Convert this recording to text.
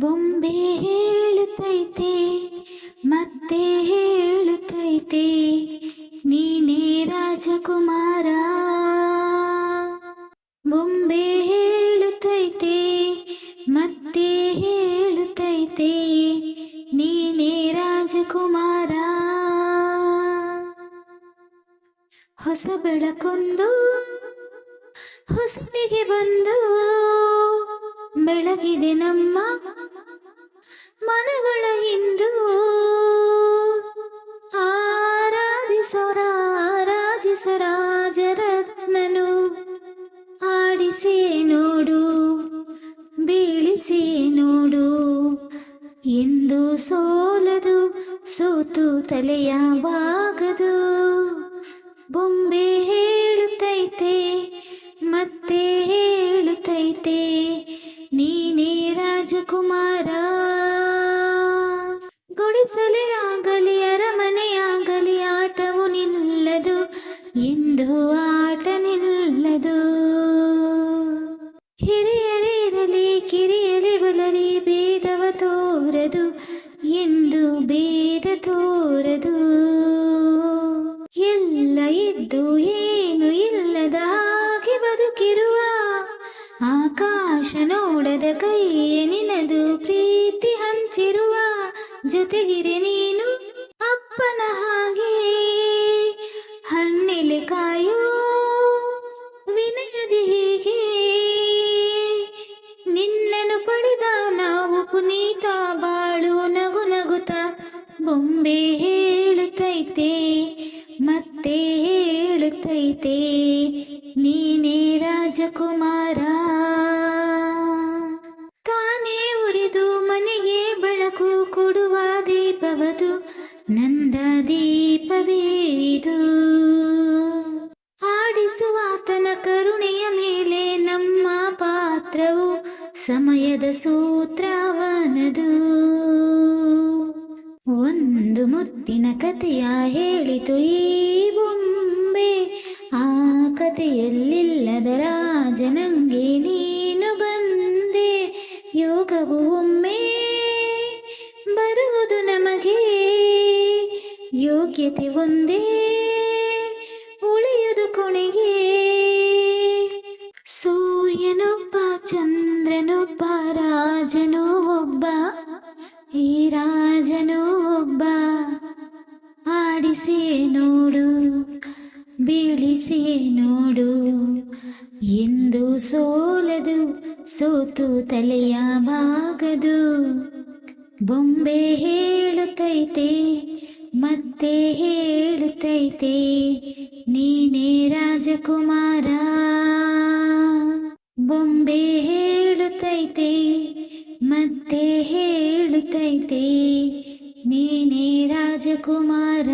ಬೊಂಬೆ ಹೇಳುತ್ತೈತೆ, ಮತ್ತೆ ಹೇಳುತ್ತೈತೆ, ನೀನೇ ರಾಜಕುಮಾರ. ಬೊಂಬೆ ಹೇಳುತ್ತೈತೆ, ಮತ್ತೆ ಹೇಳುತ್ತೈತೆ, ನೀನೇ ರಾಜಕುಮಾರ. ಹೊಸ ಬೆಳಕೊಂದು, ಹೊಸನಿಗೆ ಬಂದು, ಬೆಳಗಿದೆ ನಮ್ಮ ರಾಜರತ್ನನು ಆಡಿಸಿ ನೋಡು, ಬೀಳಿಸಿ ನೋಡು. ಎಂದು ಸೋಲದು, ಸೋತು ತಲೆಯ ಬಾಗದು ಬೊಂಬೆ ಹೇಳುತ್ತೈತೆ, ಮತ್ತೆ ಹೇಳುತ್ತೈತೆ, ನೀನೇ ರಾಜಕುಮಾರ. ಗುಡಿಸಲೇ ಆಗಲಿ, ಅರಮನೆಯಾಗಲಿ ತೋರದು, ಎಂದು ಭೇದ ತೋರದು. ಎಲ್ಲ ಇದ್ದು ಏನು ಇಲ್ಲದ ಹಾಗೆ ಬದುಕಿರುವ ಆಕಾಶ ನೋಡದ ಕೈಯೇ ನಿನದು ಪ್ರೀತಿ ಹಂಚಿರುವ ಜೊತೆಗಿರೆ ನೀನು. ಬೊಂಬೆ ಹೇಳುತ್ತೈತೆ, ಮತ್ತೆ ಹೇಳುತ್ತೈತೆ, ನೀನೇ ರಾಜಕುಮಾರ. ತಾನೇ ಉರಿದು ಮನೆಗೆ ಬೆಳಕು ಕೊಡುವ ದೀಪವದು, ನಂದ ದೀಪವೇದು ಆಡಿಸುವಾತನ ಕರುಣೆಯ ಮೇಲೆ ನಮ್ಮ ಪಾತ್ರವು, ಸಮಯದ ಸೂತ್ರವನದು. ಒಂದು ಮುತ್ತಿನ ಕಥೆಯ ಹೇಳಿತು ಈ ಬೊಂಬೆ. ಆ ಕಥೆಯಲ್ಲಿಲ್ಲದ ರಾಜನಂಗೆ ನೀನು ಬಂದೆ. ಯೋಗವು ಒಮ್ಮೆ ಬರುವುದು ನಮಗೆ. ಯೋಗ್ಯತೆ ಒಂದೇ. ಆಡಿಸಿ ನೋಡು, ಬೀಳಿಸಿ ನೋಡು. ಎಂದು ಸೋಲದು, ಸೋತು ತಲೆಯ ಬಾಗದು. ಬೊಂಬೆ ಹೇಳುತ್ತೈತೆ, ಮತ್ತೆ ಹೇಳುತ್ತೈತೆ, ನೀನೇ ರಾಜಕುಮಾರ. ಬೊಂಬೆ ಹೇಳುತ್ತೈತೆ, ಮತ್ತೆ ಹೇಳುತ್ತೈತೆ ನೀನೇ ರಾಜಕುಮಾರ